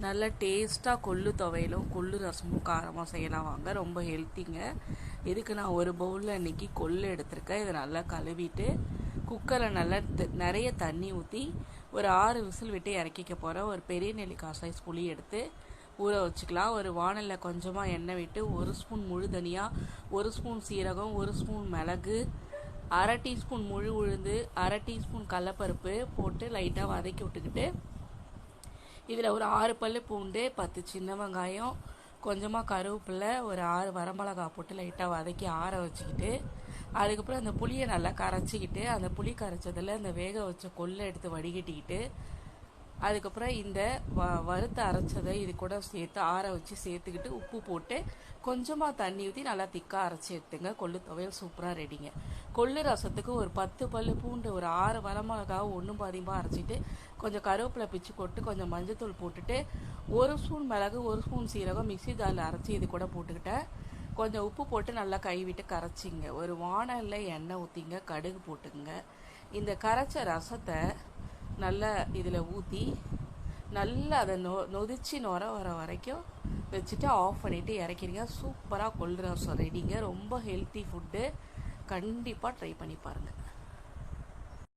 நல்ல டேஸ்ட்டாக கொள்ளு துவையலும் கொள்ளு ரசமும் காரமாக செய்யலாம் வாங்க. ரொம்ப ஹெல்த்திங்க இதுக்கு நான் ஒரு பவுலில் இன்னைக்கு கொள்ளு எடுத்திருக்கேன். இதை நல்லா கழுவிட்டு குக்கரில் நல்லா த- நிறைய தண்ணி ஊற்றி ஒரு ஆறு விசில் விட்டு இறக்கிக்க போகிறேன் ஒரு பெரிய நெல்லிக்காய் சைஸ் புளி எடுத்து ஊற வச்சுக்கலாம். ஒரு வானலில் கொஞ்சமாக எண்ணெய் விட்டு ஒரு ஸ்பூன் முழு தனியாக ஒரு ஸ்பூன் சீரகம் ஒரு ஸ்பூன் மிளகு அரை டீஸ்பூன் முழு உளுந்து அரை டீஸ்பூன் கடலப்பருப்பு போட்டு லைட்டாக வதக்கி விட்டுக்கிட்டு இதில் ஒரு ஆறு பல்லு பூண்டு பத்து சின்ன வெங்காயம் கொஞ்சமாக கருவேப்பிலை ஒரு ஆறு வரமிளகா போட்டு லைட்டாக வதக்கி ஆற வச்சுக்கிட்டு அதுக்கப்புறம் அந்த புளியை நல்லா கரைச்சிக்கிட்டு அந்த புளி கரைச்சதில் அந்த வேக வச்ச கொல்லை எடுத்து வடிகட்டிக்கிட்டு அதுக்கப்புறம் இந்த வ வறுத்து அரைச்சதை இது கூட சேர்த்து ஆற வச்சு சேர்த்துக்கிட்டு உப்பு போட்டு கொஞ்சமாக தண்ணி ஊற்றி நல்லா திக்காக அரைச்சி எடுத்துங்க. கொள்ளு துவையல் சூப்பராக ரெடிங்க. கொள்ளு ரசத்துக்கு ஒரு பத்து பல்லு பூண்டு ஒரு ஆறு வரமிளகாவை ஒன்றும் பாதியமாக அரைச்சிட்டு கொஞ்சம் கருவேப்பிலை பிச்சு போட்டு கொஞ்சம் மஞ்சத்தூள் போட்டுட்டு ஒரு ஸ்பூன் மிளகு ஒரு ஸ்பூன் சீரகம் மிக்ஸி ஜாரில் அரைச்சி இது கூட போட்டுக்கிட்டேன். கொஞ்சம் உப்பு போட்டு நல்லா கைவிட்டு கரைச்சிங்க. ஒரு வானலில் எண்ணெய் ஊற்றிங்க கடுகு போட்டுங்க இந்த கரைச்ச ரசத்தை நல்லா இதில் ஊற்றி நல்லா அதை நொ நொதிச்சு நுர வர வரைக்கும் வச்சுட்டு ஆஃப் பண்ணிவிட்டு இறக்கிடுங்க. சூப்பராக கொள்ளுறோம் ரெடிங்க ரொம்ப ஹெல்த்தி ஃபுட்டு கண்டிப்பாக ட்ரை பண்ணி பாருங்கள்